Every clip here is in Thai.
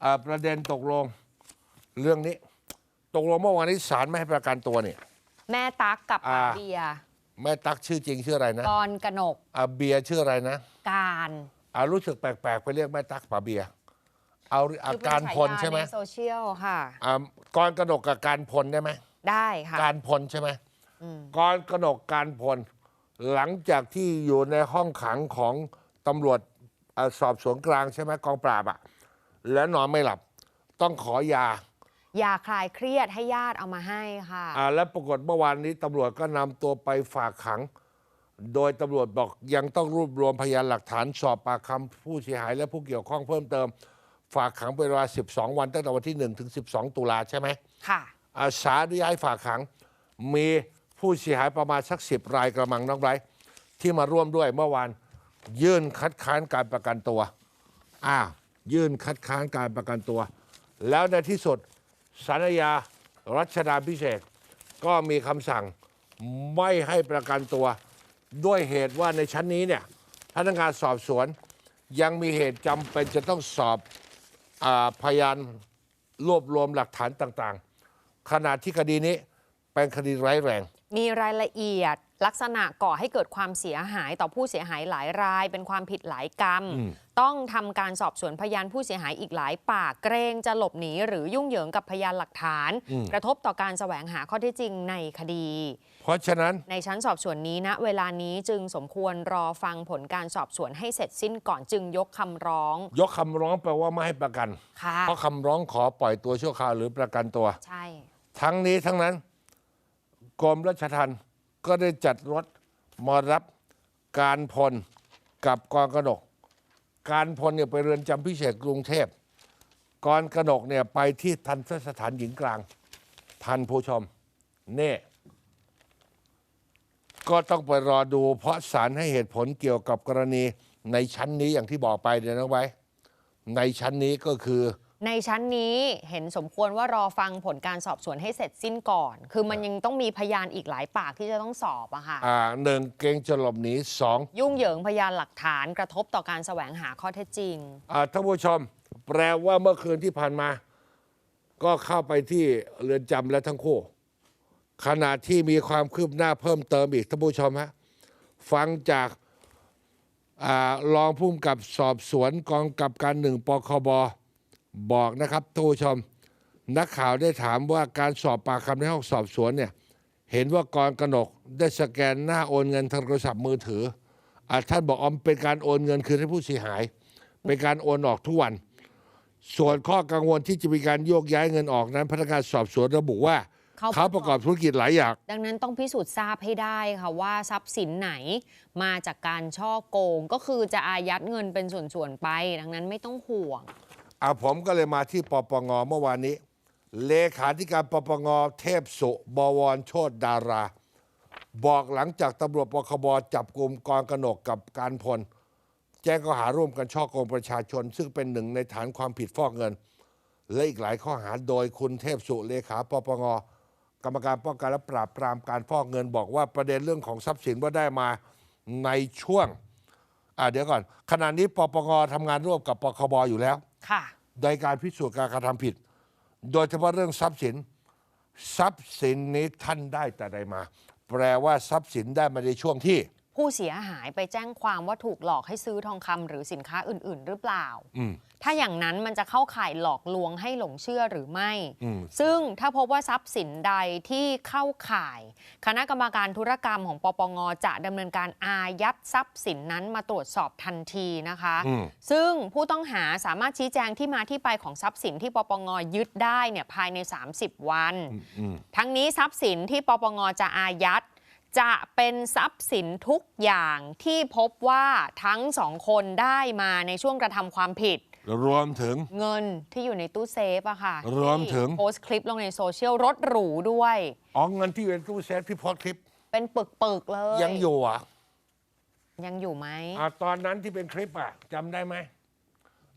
เอ่อประเด็นตกลงเรื่องนี้ ตกลงเมื่อวานนี้ศาลไม่ให้ประกันตัวเนี่ย แม่ตั๊กกับอ่าป๋าเบียร์แม่ตั๊กชื่อจริงชื่ออะไรนะกรกนกอ่าเบียร์ชื่ออะไรนะการอ่ารู้สึกแปลกๆ ไปเรียกแม่ตั๊กป่าเบียร์เอาอาการพลใช่ไหมคือเป็นฉายาในโซเชียลค่ะ อ่ากรกนกกับการพลได้ไหมได้ค่ะการพลใช่ไหมอืมกรกนกการพล หลังจากที่อยู่ในห้องขังของตำรวจเอ่อสอบสวนกลางใช่ไหมกองปราบอะ แล้วนอนไม่หลับ ต้องขอยา ยาคลายเครียดให้ญาติเอามาให้ค่ะ อ่าแล้วปรากฏเมื่อวานนี้ตำรวจก็นำตัวไปฝากขัง โดยตำรวจบอกยังต้องรวบรวมพยานหลักฐานสอบปากคำผู้เสียหายและผู้เกี่ยวข้องเพิ่มเติม ฝากขังเป็นเวลา 12 วันตั้งแต่วันที่ 1 ถึง 12 ตุลาใช่ไหมค่ะ อาสาอนุญาตให้ฝากขัง มีผู้เสียหายประมาณสักสิบรายกระมังน้องไบรท์ที่มาร่วมด้วยเมื่อวานยื่นคัดค้านการประกันตัวอ้าว ยื่นคัดค้านการประกันตัว แล้วในที่สุดสารยารัชดาพิเศษ ก็มีคำสั่งไม่ให้ประกันตัว ด้วยเหตุว่าในชั้นนี้เนี่ยพนักงานสอบสวนยังมีเหตุจำเป็นจะต้องสอบอพยานรวบรวมหลักฐานต่างๆ ขณะที่คดีนี้เป็นคดีร้ายแรง มีรายละเอียด ลักษณะก่อให้เกิดความเสียหายต่อผู้เสียหายหลายราย เป็นความผิดหลายกรรมอืมต้องทำการสอบสวนพยานผู้เสียหายอีกหลายปากเกรงจะหลบหนีหรือยุ่งเหยิงกับพยานหลักฐาน กระทบต่อการแสวงหาข้อเท็จจริงในคดี เพราะฉะนั้นในชั้นสอบสวนนี้ณเวลานี้จึงสมควรรอฟังผลการสอบสวนให้เสร็จสิ้นก่อนจึงยกคำร้อง ยกคำร้องแปลว่าไม่ให้ประกันค่ะเพราะคำร้องขอปล่อยตัวชั่วคราวหรือประกันตัว ใช่ ทั้งนี้ทั้งนั้นกรมราชทัณฑ์ ก็ได้จัดรถมารับการพลกับกองกนก การพลเนี่ยไปเรือนจำพิเศษกรุงเทพกรกนกเนี่ยไปที่ทันสถานหญิงกลาง ทันผู้ชมเน่ก็ต้องไปรอดูเพราะศาลให้เหตุผลเกี่ยวกับกรณีในชั้นนี้อย่างที่บอกไปเดี๋ยวนะไว้ ในชั้นนี้ก็คือ ในชั้นนี้เห็นสมควรว่ารอฟังผลการสอบสวนให้เสร็จสิ้นก่อน คือมันยังต้องมีพยานอีกหลายปากที่จะต้องสอบอะค่ะอ่าหนึ่งเกรงจะหลบหนีสองยุ่งเหยิงพยานหลักฐานกระทบต่อการแสวงหาข้อเท็จจริง อ่าท่านผู้ชม แปลว่าเมื่อคืนที่ผ่านมา ก็เข้าไปที่เรือนจำและทั้งคู่ ขณะที่มีความคืบหน้าเพิ่มเติมอีกท่านผู้ชมฮะฟังจากอารองผู้กำกับสอบสวนกองกำกับการหนึ่งปคบ บอกนะครับท่านผู้ชม นักข่าวได้ถามว่าการสอบปากคำในห้องสอบสวนเนี่ย เห็นว่ากรกนกได้สแกนหน้าโอนเงินทางโทรศัพท์มือถืออาท่านบอกออมเป็นการโอนเงินคืนให้ผู้เสียหาย เป็นการโอนออกทุกวัน ส่วนข้อกังวลที่จะมีการโยกย้ายเงินออกนั้น พนักงานสอบสวนระบุว่าเขาเขาประกอบธุรกิจหลายอย่าง ดังนั้นต้องพิสูจน์ทราบให้ได้ค่ะว่าทรัพย์สินไหนมาจากการช่อโกงก็คือจะอายัดเงินเป็นส่วนๆไป ดังนั้นไม่ต้องห่วง อะผมก็เลยมาที่ปปงเมื่อวานนี้ เลขาธิการปปงเทพสุบวรโชตดารา บอกหลังจากตำรวจปคบจับกลุ่มกองกนกกับการพล แจ้งข้อหาร่วมกันช่อโกงประชาชน ซึ่งเป็นหนึ่งในฐานความผิดฟอกเงิน และอีกหลายข้อหาโดยคุณเทพสุเลขาปปงกรรมการป้องกันและปราบปรามการฟอกเงินบอกว่าประเด็นเรื่องของทรัพย์สินว่าได้มาในช่วง อะเดี๋ยวก่อน ขณะนี้ปปงทำงานร่วมกับปคบอยู่แล้ว ค่ะโดยการพิสูจน์การกระทำผิด โดยเฉพาะเรื่องทรัพย์สิน ทรัพย์สินนี้ท่านได้แต่ใดมา แปลว่าทรัพย์สินได้มาในช่วงที่ ผู้เสียหายไปแจ้งความว่าถูกหลอกให้ซื้อทองคำหรือสินค้าอื่น ๆ หรือเปล่า อืม ถ้าอย่างนั้นมันจะเข้าข่ายหลอกลวงให้หลงเชื่อหรือไม่ อืม ซึ่งถ้าพบว่าทรัพย์สินใดที่เข้าข่าย คณะกรรมการธุรกรรมของปปงจะดำเนินการอายัดทรัพย์สินนั้นมาตรวจสอบทันทีนะคะ อืม ซึ่งผู้ต้องหาสามารถชี้แจงที่มาที่ไปของทรัพย์สินที่ปปงยึดได้เนี่ยภายใน 30 วัน อืม ทั้งนี้ทรัพย์สินที่ปปงจะอายัด จะเป็นทรัพย์สินทุกอย่างที่พบว่าทั้งสองคนได้มาในช่วงกระทำความผิด รวมถึงเงินที่อยู่ในตู้เซฟอะค่ะรวมถึงที่โพสต์คลิปลงในโซเชียลรถหรูด้วยอ๋อเงินที่เป็นตู้เซฟที่โพสต์คลิป เป็นปึกๆเลยยังอยู่อะยังอยู่ไหมอะตอนนั้นที่เป็นคลิปอะจำได้ไหม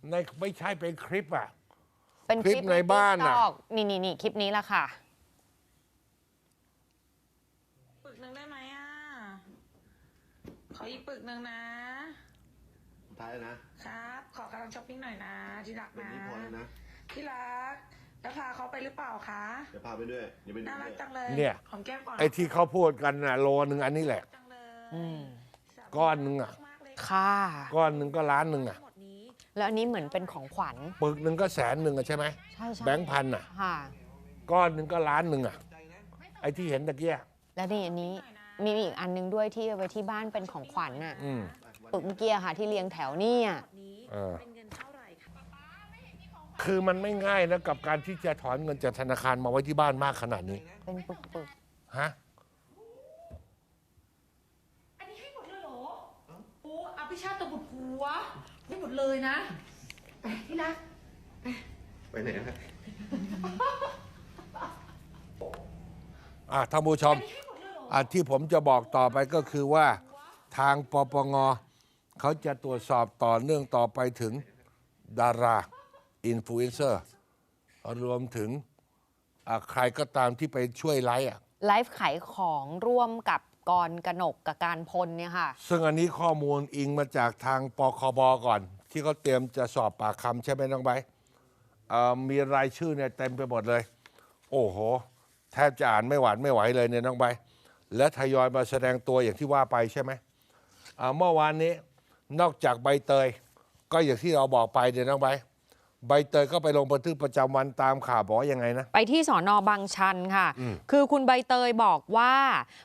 ในไม่ใช่เป็นคลิปอะเป็นคลิปในบ้านอะ TikTok นี่นี่นี่คลิปนี้ละค่ะ ปึกห นึ่งได้ไหมอะ ขออีกปึกหนึ่งนะ สุดท้ายแล้วนะ ครับ ขอกำลังช้อปปิ้งหน่อยนะที่รักแบบนะนี้พอแล้วนะ ที่รักแล้วพาเขาไปหรือเปล่าคะ เดี๋ยวพาไปด้วยเดี๋ยวไปดูน่ารักด้วยจังเลยเนี่ยหอมแก้มก่อนไอ้ที่เขาพูดกันน่ะโลนึงอันนี้แหละ จังเลยอืม ก้อนหนึ่งอะ มากเลยค่ะก้อนหนึ่งก็ล้านหนึ่งอะหมดนี้ แล้วอันนี้เหมือนเป็นของขวัญ ปึกหนึ่งก็แสนหนึ่งอะใช่ไหมใช่ใช่แบงค์พันอะ ค่ะ ก้อนหนึ่งก็ล้านหนึ่งอะ ไอ้ที่เห็นตะเกีย แล้วนี่อันนี้มีอีกอันนึงด้วยที่เอาไว้ที่บ้านเป็นของขวัญน่ะอืมปึกเมื่อกี้อะค่ะที่เรียงแถวเนี่ยหมดนี้เออ เป็นเงินเท่าไหร่คะคือมันไม่ง่ายนะกับการที่จะถอนเงินจากธนาคารมาไว้ที่บ้านมากขนาดนี้เป็นปึกปึกฮะอันนี้ให้หมดเลยเหรอโอ้อภิชาติตะบุตรผัวให้หมดเลยนะไปที่รัก ไปไหนนะ อะท่านผู้ชมอะที่ผมจะบอกต่อไปก็คือว่าทางปปงเขาจะตรวจสอบต่อเนื่องต่อไปถึงดาราอินฟลูเอนเซอร์รวมถึงอะใครก็ตามที่ไปช่วยไลฟ์อะไลฟ์ขายของร่วมกับกรกนกกับการพลเนี่ยค่ะ ซึ่งอันนี้ข้อมูลอิงมาจากทางปคบก่อน ที่เขาเตรียมจะสอบปากคำใช่ไหมน้องใบร์ทเอ่อมีรายชื่อเนี่ยเต็มไปหมดเลย โอ้โห แทบจะอ่านไม่หวานไม่ไหวเลยเนี่ยน้องใบ และทยอยมาแสดงตัวอย่างที่ว่าไปใช่ไหมอ่าเมื่อวานนี้นอกจากใบเตย ก็อย่างที่เราบอกไปเนี่ยน้องใบ ใบเตยก็ไปลงบันทึกประจำวันตามข่าวบอกว่ายังไงนะ ไปที่สอนอบางชันค่ะ คือคุณใบเตยบอกว่า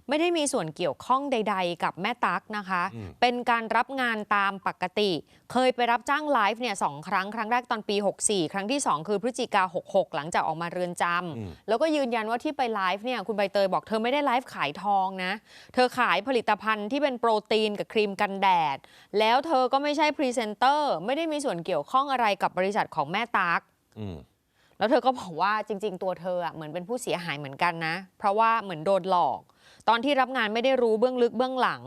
ไม่ได้มีส่วนเกี่ยวข้องใด ๆ กับแม่ตั๊กนะคะ เป็นการรับงานตามปกติ เคยไปรับจ้างไลฟ์เนี่ยสองครั้ง ครั้งแรกตอนปี 64 ครั้งที่ 2 คือพฤศจิกา 66 หลังจากออกมาเรือนจำแล้วก็ยืนยันว่าที่ไปไลฟ์เนี่ยคุณใบเตยบอกเธอไม่ได้ไลฟ์ขายทองนะ เธอขายผลิตภัณฑ์ที่เป็นโปรตีนกับครีมกันแดด แล้วเธอก็ไม่ใช่พรีเซนเตอร์ไม่ได้มีส่วนเกี่ยวข้องอะไรกับบริษัทของแม่ตั๊กอืมแล้วเธอก็บอกว่าจริง ๆ ตัวเธออะเหมือนเป็นผู้เสียหายเหมือนกันนะ เพราะว่าเหมือนโดนหลอก ตอนที่รับงานไม่ได้รู้เบื้องลึกเบื้องหลัง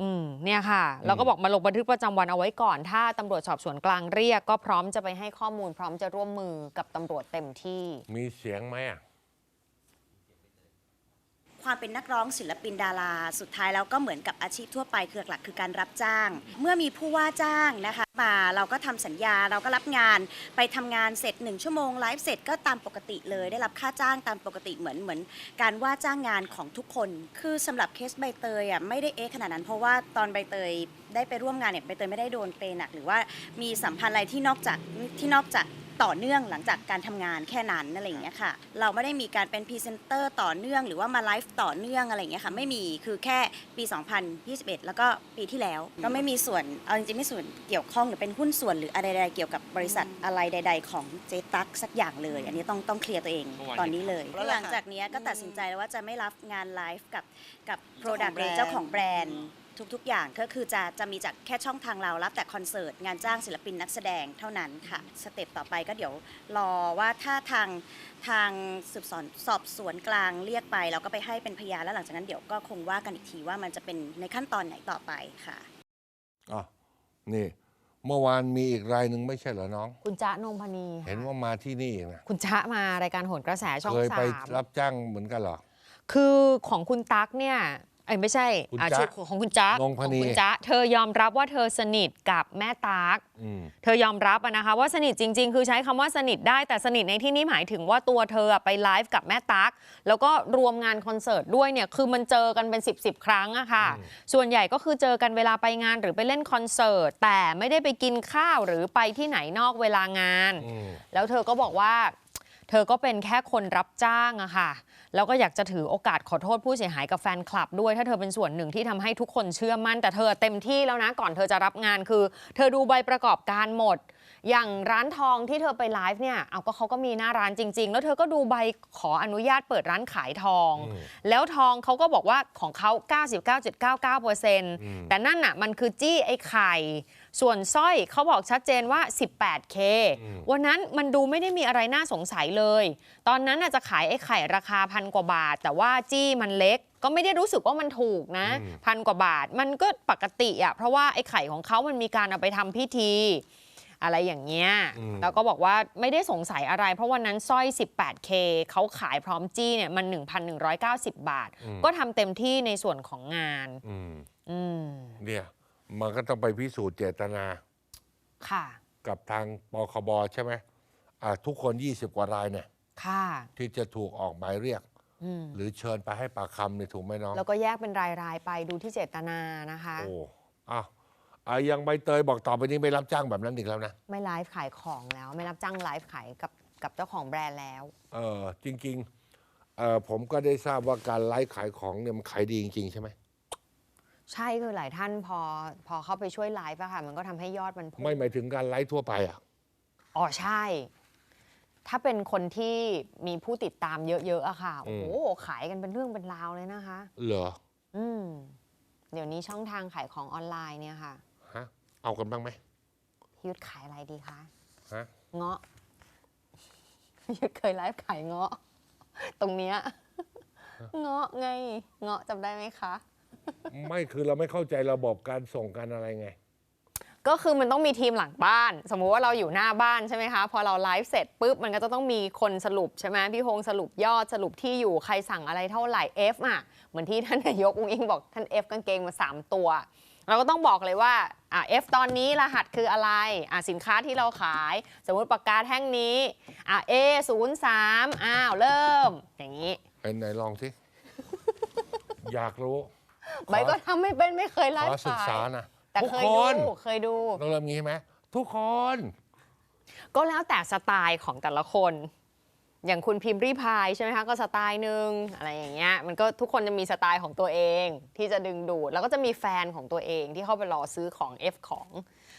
อืมเนี่ยค่ะเราก็บอกมาลงบันทึกประจำวันเอาไว้ก่อน ถ้าตำรวจสอบสวนกลางเรียก ก็พร้อมจะไปให้ข้อมูลพร้อมจะร่วมมือกับตำรวจเต็มที่ มีเสียงไหมอะ ความเป็นนักร้องศิลปินดารา สุดท้ายแล้วก็เหมือนกับอาชีพทั่วไปคือหลักๆคือการรับจ้าง เมื่อมีผู้ว่าจ้างนะคะมาเราก็ทำสัญญาเราก็รับงานไปทำงานเสร็จหนึ่งชั่วโมงไลฟ์เสร็จก็ตามปกติเลย ได้รับค่าจ้างตามปกติเหมือนเหมือน การว่าจ้างงานของทุกคน คือสำหรับเคสใบเตยอะไม่ได้เอ๊ะขนาดนั้นเพราะว่าตอนใบเตยได้ไปร่วมงานเนี่ยใบเตยไม่ได้โดนเปย์หนักหรือว่ามีสัมพันธ์อะไรที่นอกจากที่นอกจาก ต่อเนื่องหลังจากการทำงานแค่นั้นอะไรอย่างเงี้ยค่ะ เราไม่ได้มีการเป็นพรีเซนเตอร์ต่อเนื่องหรือว่ามาไลฟ์ต่อเนื่องอะไรอย่างเงี้ยค่ะ ไม่มีคือแค่ปี 2021 แล้วก็ปีที่แล้ว ก็ไม่มีส่วนเอาจริงๆไม่ส่วนเกี่ยวข้องหรือเป็นหุ้นส่วนหรืออะไรใดๆเกี่ยวกับบริษัทอะไรใด ๆ ของเจตักสักอย่างเลย อันนี้ต้องต้องเคลียร์ตัวเองตอนนี้เลยแล้วหลังจากเนี้ยก็ตัดสินใจแล้วว่าจะไม่รับงานไลฟ์กับกับ Product หรือเจ้าของแบรนด์ ทุกๆ อย่างก็คือจะจะมีจากแค่ช่องทางเรารับแต่คอนเสิร์ต งานจ้างศิลปินนักแสดงเท่านั้นค่ะ สเต็ปต่อไปก็เดี๋ยวรอว่าถ้าทางทางสืบสวนสอบสวนกลางเรียกไปเราก็ไปให้เป็นพยานแล้วหลังจากนั้นเดี๋ยวก็คงว่ากันอีกทีว่ามันจะเป็นในขั้นตอนไหนต่อไปค่ะอ๋อนี่ เมื่อวานมีอีกรายหนึ่งไม่ใช่เหรอน้อง คุณจ๊ะนงพนีค่ะเห็นว่ามาที่นี่นะคุณจ๊ะมารายการโหนกระแสช่องเคยสาไปมรับจ้างเหมือนกันเหรอ คือของคุณตั๊กเนี่ย เอ้ยไม่ใช่คุณอะจ๊ะชื่อของคุณจ๊ะนงพนีของคุณจ๊ะเธอยอมรับว่าเธอสนิทกับแม่ตั๊กอืม เธอยอมรับอะนะคะว่าสนิทจริง ๆ คือใช้คำว่าสนิทได้แต่สนิทในที่นี้หมายถึงว่าตัวเธออะไปไลฟ์กับแม่ตั๊กแล้วก็รวมงานคอนเสิร์ตด้วยเนี่ยคือมันเจอกันเป็น 10บสครั้งอะค่ะ ส่วนใหญ่ก็คือเจอกันเวลาไปงานหรือไปเล่นคอนเสิร์ตแต่ไม่ได้ไปกินข้าวหรือไปที่ไหนนอกเวลางาน อืม แล้วเธอก็บอกว่า เธอก็เป็นแค่คนรับจ้างอะค่ะ แล้วก็อยากจะถือโอกาสขอโทษผู้เสียหายกับแฟนคลับด้วย ถ้าเธอเป็นส่วนหนึ่งที่ทำให้ทุกคนเชื่อมั่น แต่เธอเต็มที่แล้วนะ ก่อนเธอจะรับงานคือ เธอดูใบประกอบการหมด อย่างร้านทองที่เธอไปไลฟ์เนี่ย เอาก็เขาก็มีหน้าร้านจริง ๆ แล้วเธอก็ดูใบขออนุญาตเปิดร้านขายทองอืมแล้วทองเขาก็บอกว่าของเขา 99.99%แต่นั่นน่ะมันคือจี้ไอ้ไข่ ส่วนสร้อยเขาบอกชัดเจนว่า 18K วันนั้นมันดูไม่ได้มีอะไรน่าสงสัยเลย ตอนนั้นน่ะจะขายไอ้ไข่ราคาพันกว่าบาท แต่ว่าจี้มันเล็ก ก็ไม่ได้รู้สึกว่ามันถูกนะพันกว่าบาท มันก็ปกติอะเพราะว่าไอ้ไข่ของเขามันมีการเอาไปทำพิธีอะไรอย่างเงี้ยอืมแล้วก็บอกว่าไม่ได้สงสัยอะไร เพราะวันนั้นสร้อย 18K เขาขายพร้อมจี้เนี่ยมัน 1,190 บาท ก็ทำเต็มที่ในส่วนของงานอืมอืมเนี่ย มันก็ต้องไปพิสูจน์เจตนา ค่ะ กับทางปคบใช่ไหมอ่าทุกคน 20 กว่ารายเนี่ย ค่ะ ที่จะถูกออกหมายเรียก อืม หรือเชิญไปให้ปากคำเนี่ยถูกไหมน้อง แล้วก็แยกเป็นราย ๆ ไปดูที่เจตนานะคะ โอ้อ้าวอะยังใบเตยบอกต่อไปนี้ไม่รับจ้างแบบนั้นอีกแล้วนะ ไม่ไลฟ์ขายของแล้ว ไม่รับจ้างไลฟ์ขายกับกับเจ้าของแบรนด์แล้ว เออจริงๆเออผมก็ได้ทราบว่าการไลฟ์ขายของเนี่ยมันขายดีจริง ๆ ใช่ไหม ใช่คือหลายท่านพอพอเข้าไปช่วยไลฟ์อะค่ะ มันก็ทำให้ยอดมันพุ่งไม่หมายถึงการไลฟ์ทั่วไปอะ อ๋อใช่ ถ้าเป็นคนที่มีผู้ติดตามเยอะๆอะค่ะอืโอ้มโหขายกันเป็นเรื่องเป็นราวเลยนะคะ เหรอ อืม เดี๋ยวนี้ช่องทางขายของออนไลน์เนี่ยค่ะฮะ เอากันบ้างไหมพี่ยุทธขายอะไรดีคะฮะ เงาะพี่ยุทธเคยไลฟ์ขายเงาะ ตรงเนี้ยเงาะไง เงาะจำได้ไหมคะ ไม่คือเราไม่เข้าใจระบบการส่งการอะไรไง ก็คือมันต้องมีทีมหลังบ้าน สมมุติว่าเราอยู่หน้าบ้านใช่ไหมคะ พอเราไลฟ์เสร็จปุ๊บมันก็จะต้องมีคนสรุปใช่ไหมพี่ฮงสรุปยอดสรุปที่อยู่ใครสั่งอะไรเท่าไหร่ F อะเหมือนที่ท่านนายกอุ้งอิงบอกท่าน F กางเกงมา 3 ตัว เราก็ต้องบอกเลยว่าอะ F ตอนนี้รหัสคืออะไรอะสินค้าที่เราขาย สมมุติปากกาแท่งนี้อะ A 0 3อ้าวเริ่ม อย่างนี้ไอ้ไหนลองสิ อยากรู้ ใบก็ทำไม่เป็นไม่เคยไลขอฟ์ศึกขาษายนะแต่ทุกเคคยดูนเคยดูต้องเริ่มงี้ใช่ไหมทุกคน ก็แล้วแต่สไตล์ของแต่ละคน อย่างคุณพิมพ์รีพายใช่ไหมคะก็สไตล์หนึ่งอะไรอย่างเงี้ยมันก็ทุกคนจะมีสไตล์ของตัวเองที่จะดึงดูด แล้วก็จะมีแฟนของตัวเองที่เข้าไปรอซื้อของ F ของ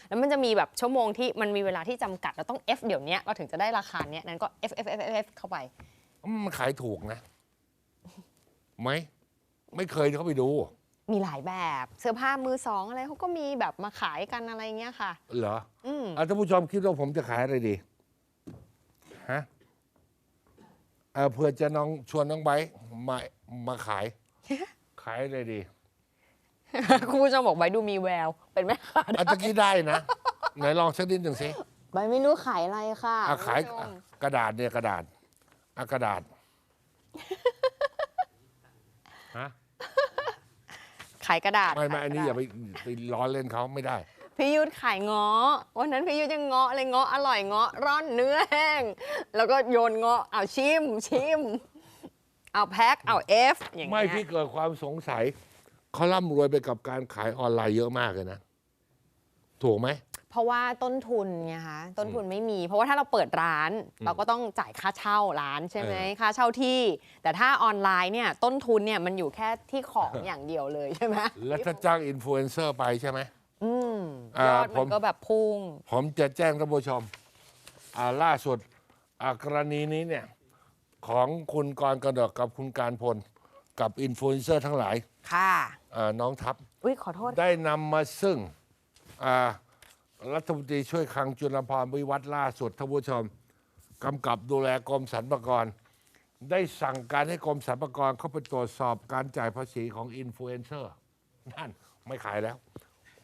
แล้วมันจะมีแบบชั่วโมงที่มันมีเวลาที่จำกัดเราต้อง F เดี๋ยวเนี้ยเราถึงจะได้ราคาเนี้ยนั้นก็ F F F F F เข้าไปมันขายถูกนะ ไหม ไม่เคยเข้าไปดู มีหลายแบบเสื้อผ้ามือสองอะไรเขาก็มีแบบมาขายกันอะไรเงี้ยค่ะ เหรออืมอะท่านผู้ชมคิดว่าผมจะขายอะไรดีฮะเออเพื่อจะน้องชวนน้องไบร์ทมามาขาย ขายอะไรดีคุณผู้ชมบอกใบดูมีแวว เป็นแม่ค้าอันตะกี้ได้นะไหนลองสักนิดหนึ่งสิใบไม่รู้ขายอะไรค่ะอะขายคุณผู้ชมกระดาษเนี่ยกระดาษอะกระดาษฮะ ขายกระดาษไม่ไม่ขายอันนี้กอระย่าดษไปไปล้อเล่นเขาไม่ได้ พี่ยุทธขายเงาะวันนั้นพี่ยุทธยังเงาะเลยเงาะอร่อยเงาะร่อนเนื้อแห้ง แล้วก็โยนเงาะเอาชิมชิม เอาแพ็คเอาเอฟอย่างไม่เงี้ยพี่เกิดความสงสัยเขาร่ำรวยไปกับการขายออนไลน์เยอะมากเลยนะ ถูกไหม เพราะว่าต้นทุนไงคะต้นทุนไม่มี เพราะว่าถ้าเราเปิดร้าน เราก็ต้องจ่ายค่าเช่าร้านใช่ไหมเออค่าเช่าที่ แต่ถ้าออนไลน์เนี่ยต้นทุนเนี่ยมันอยู่แค่ที่ของอย่างเดียวเลยใช่ไหมแล้วถ้าจ้างอินฟลูเอนเซอร์ไปใช่ไหมอืมอ่ายอดผมัมนก็แบบพุ่ง ผมจะแจ้งท่านผู้ชมอ่าล่าสุดอ่ากรณีนี้เนี่ยของคุณกรกระดกกับคุณการพล กับอินฟลูเอนเซอร์ทั้งหลาย ค่ะอ่าน้องทัพ อุ้ยขอโทษ ได้นำมาซึ่งอ่า รัฐมนตรีช่วยคลังจุลพรวิวัฒน์ล่าสุดท่านผู้ชมกำกับดูแลกรมสรรพากร ได้สั่งการให้กรมสรรพากรเข้าไปตรวจสอบการจ่ายภาษีของอินฟลูเอนเซอร์นั่นไม่ขายแล้ว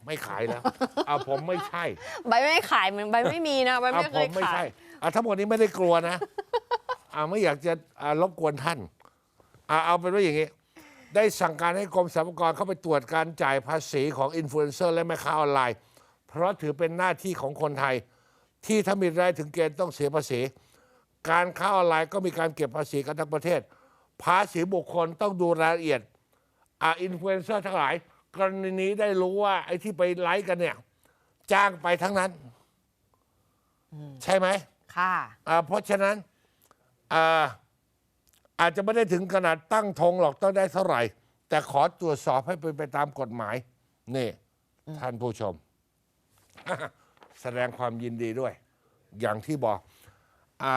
ไม่ขายแล้วเอาผมไม่ใช่ ใบไม่ขายเหมือนใบไม่มีนะใบอะไม่ผเคมยไม่ขาใช่ยอะทั้งหมดนี้ไม่ได้กลัวนะอะไม่อยากจะอะรบกวนท่านอะเอาเป็นว่าอย่างนี้ ได้สั่งการให้กรมสรรพากรเข้าไปตรวจการจ่ายภาษีของอินฟลูเอนเซอร์และแม่ค้าออนไลน์ เพราะถือเป็นหน้าที่ของคนไทย ที่ถ้ามีรายถึงเกณฑ์ต้องเสียภาษี การค้าออนไลน์ก็มีการเก็บภาษีกันทั้งประเทศ ภาษีบุคคลต้องดูรายละเอียดอะอินฟลูเอนเซอร์ทั้งหลาย กรณีนี้ได้รู้ว่าไอ้ที่ไปไลฟ์กันเนี่ย จ้างไปทั้งนั้น ใช่ไหมค่ะอ่าเพราะฉะนั้นอ่าอาจจะไม่ได้ถึงขนาดตั้งธงหรอกต้องได้เท่าไหร่ แต่ขอตรวจสอบให้เป็นไปตามกฎหมาย นี่ ท่านผู้ชม แสดงความยินดีด้วย อย่างที่บอกอา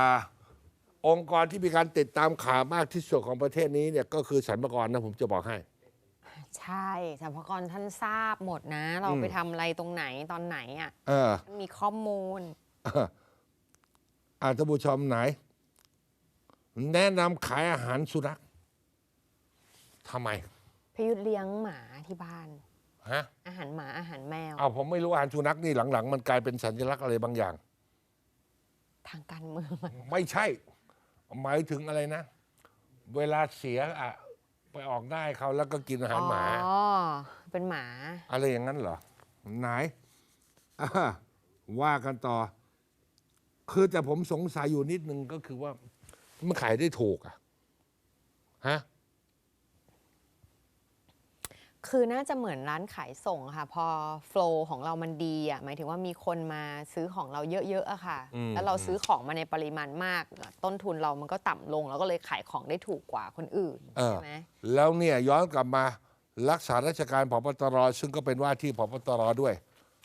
องค์กรที่มีการติดตามข่าวมากที่สุดของประเทศนี้เนี่ยก็คือสรรพากรนะผมจะบอกให้ ใช่สรรพากรท่านทราบหมดนะ เราอืมไปทำอะไรตรงไหนตอนไหนอะเออท่านมีข้อมูลอาท่านผู้ชมไหน แนะนำขายอาหารสุนัขทำไมพยุทธเลี้ยงหมาที่บ้าน ฮะอาหารหมาอาหารแมว เอาผมไม่รู้อาหารสุนัขนี่หลังๆ มันกลายเป็นสัญลักษณ์อะไรบางอย่าง ทางการเมืองไม่ใช่ หมายถึงอะไรนะ เวลาเสียอะไปออกได้เขาแล้วก็กินอาหารหมา อ๋อ เป็นหมา อะไรอย่างนั้นเหรอ ไหนอ่าว่ากันต่อ คือแต่ผมสงสัยอยู่นิดนึงก็คือว่า มันขายได้ถูกอะฮะ คือน่าจะเหมือนร้านขายส่งอะค่ะ พอโฟล์ของเรามันดีอะหมายถึงว่ามีคนมาซื้อของเราเยอะๆอะค่ะ อืม แล้วเราซื้อของมาในปริมาณมาก ต้นทุนเรามันก็ต่ำลง แล้วก็เลยขายของได้ถูกกว่าคนอื่นเออ ใช่ไหมแล้วเนี่ยย้อนกลับมารักษาราชการพบตรซึ่งก็เป็นว่าที่พบตรด้วย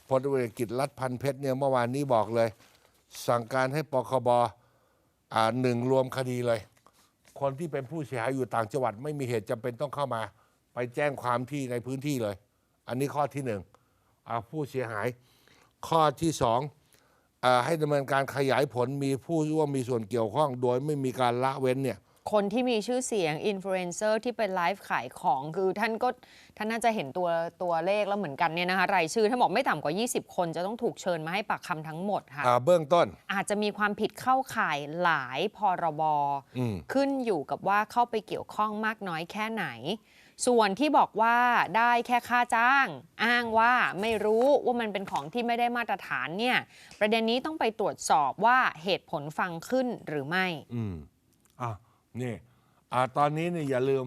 พลตำรวจเอกกิจรัฐพันเพชรเนี่ยเมื่อวานนี้บอกเลย สั่งการให้ปคบอ่าหนึ่งรวมคดีเลย คนที่เป็นผู้เสียหายอยู่ต่างจังหวัดไม่มีเหตุจำเป็นต้องเข้ามา ไปแจ้งความที่ในพื้นที่เลย อันนี้ข้อที่หนึ่งผู้เสียหาย ข้อที่สองอให้ดำเนินการขยายผลมีผู้ร่วมมีส่วนเกี่ยวข้อง โดยไม่มีการละเว้นเนี่ย คนที่มีชื่อเสียงอินฟลูเอนเซอร์ที่เป็นไลฟ์ขายของคือท่านก็ท่านน่าจะเห็นตัวตัวเลขแล้วเหมือนกันเนี่ยนะคะรายชื่อท่านบอกไม่ต่ำกว่า 20 คนจะต้องถูกเชิญมาให้ปากคำทั้งหมดค่ะอ่าเบื้องต้นอาจจะมีความผิดเข้าข่ายหลายพรบอืมขึ้นอยู่กับว่าเข้าไปเกี่ยวข้องมากน้อยแค่ไหน ส่วนที่บอกว่าได้แค่ค่าจ้าง อ้างว่าไม่รู้ว่ามันเป็นของที่ไม่ได้มาตรฐานเนี่ยประเด็นนี้ต้องไปตรวจสอบว่าเหตุผลฟังขึ้นหรือไม่อืมอะ นี่อ่าตอนนี้เนี่ยอย่าลืม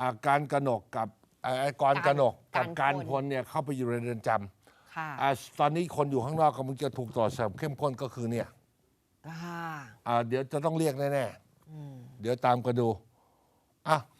อาการกนกกับอ่าไอ้กรกนกกับกาการรพพลลเนี่ยเข้าไปอยู่ในเรือนจค่ะำอ่าตอนนี้คนอยู่ข้างนอกกำลังจะถูกตรวจสอบเข้มข้นก็คือเนี่ยค่ะ อ่าเดี๋ยวจะต้องเรียกแน่ ๆ เดี๋ยวตามกันดูอะ